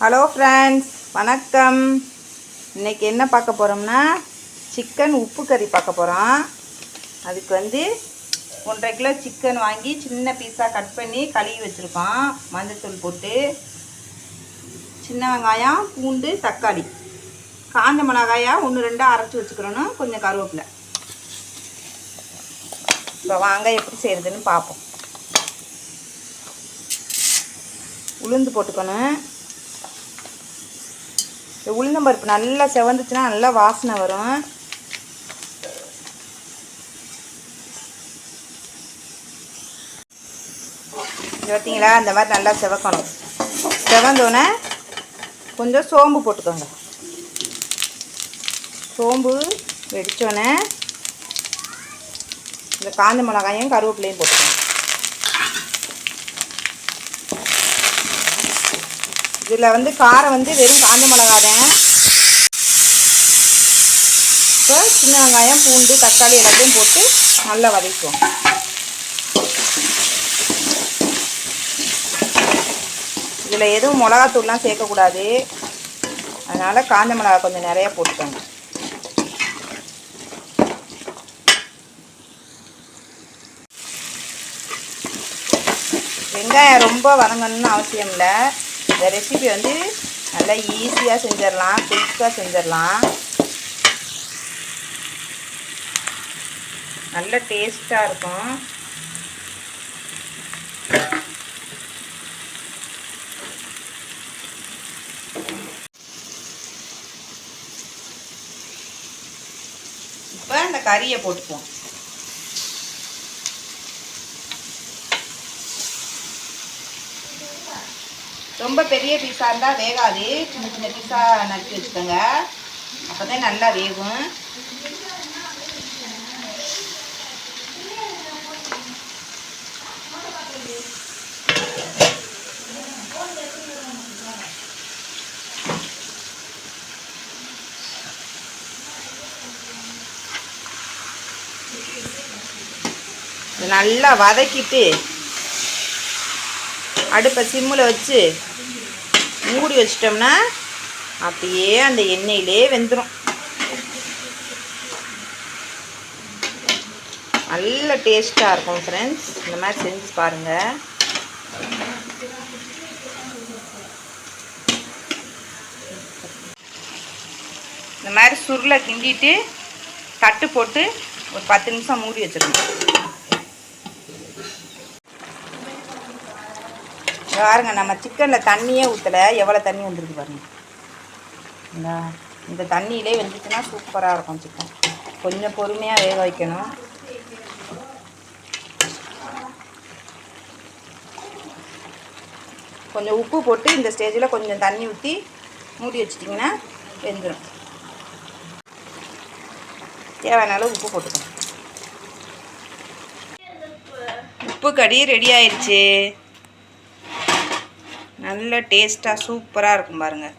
Hello friends வணக்கம். இன்னைக்கு என்ன பார்க்க போகிறோம்னா சிக்கன் உப்பு கறி பார்க்க போகிறோம் அதுக்கு வந்து ஒன்றரை கிலோ சிக்கன் வாங்கி சின்ன பீஸாக கட் பண்ணி கழுவி வச்சுருக்கோம். மஞ்சத்தூள் போட்டு சின்ன வெங்காயம் பூண்டு தக்காளி. காஞ்ச மிளகாயாக ஒன்று ரெண்டாக அரைச்சி வச்சுக்கிறோன்னு கொஞ்சம் கருவேப்பிலை. இப்போ வாங்க எப்படி செய்கிறதுன்னு பார்ப்போம். உளுந்து போட்டுக்கணும். இந்த உளுந்தம்பருப்பு நல்லா செவந்துச்சுன்னா நல்லா வாசனை வரும். பார்த்தீங்களா அந்த மாதிரி நல்லா செவக்கணும். செவந்தோடனே கொஞ்சம் சோம்பு போட்டுக்கோங்க. சோம்பு வெடித்தோடனே இந்த காஞ்ச மிளகாயும் கருவேப்பிலையும் போட்டுக்கோங்க. இதில் வந்து காரம் வந்து வெறும் காஞ்ச மிளகா தான். இப்போ சின்ன வெங்காயம் பூண்டு தக்காளி எல்லாத்தையும் போட்டு நல்லா வதக்குவோம். இதில் எதுவும் மிளகாத்தூள்லாம் சேர்க்கக்கூடாது. அதனால் காஞ்ச மிளகா கொஞ்சம் நிறையா போட்டுக்கோங்க. வெங்காயம் ரொம்ப வதங்கணும்னு அவசியம் இல்லை. இந்த ரெசிபி வந்து நல்லா ஈஸியாக செஞ்சிடலாம் குயிக்காக செஞ்சிடலாம். நல்ல டேஸ்ட்டாக இருக்கும். இப்போ இந்த கறியை போட்டுக்குவோம். ரொம்ப பெரிய பீஸாக இருந்தால் வேகாது. சின்ன சின்ன பீஸாக நறுக்கி வச்சுக்கோங்க. அப்போ தான் நல்லா வேகும். இது நல்லா வதக்கிட்டு அடுப்பை சிம்மில் வச்சு மூடி வச்சிட்டோம்னா அப்படியே அந்த எண்ணெயிலே வெந்துடும் நல்ல டேஸ்ட்டாக இருக்கும் ஃப்ரெண்ட்ஸ் இந்த மாதிரி செஞ்சு பாருங்கள் இந்த மாதிரி சுருளை கிண்டிட்டு தட்டு போட்டு ஒரு பத்து நிமிஷம் மூடி வச்சிடணும். பாருங்க நம்ம சிக்கனில் தண்ணியே ஊற்றலை எவ்வளோ தண்ணி வந்துருக்கு பாருங்க. இந்த தண்ணியிலே வெந்துச்சுன்னா சூப்பராக இருக்கும் சிக்கன் கொஞ்சம் பொறுமையாக வேக வைக்கணும். கொஞ்சம் உப்பு போட்டு இந்த ஸ்டேஜில் கொஞ்சம் தண்ணி ஊற்றி மூடி வச்சிட்டிங்கன்னா வெந்துடும் தேவையான அளவு உப்பு போட்டுக்கணும் உப்பு கடி ரெடி ஆயிடுச்சு. நல்ல டேஸ்ட்டாக சூப்பராக இருக்கும் பாருங்கள்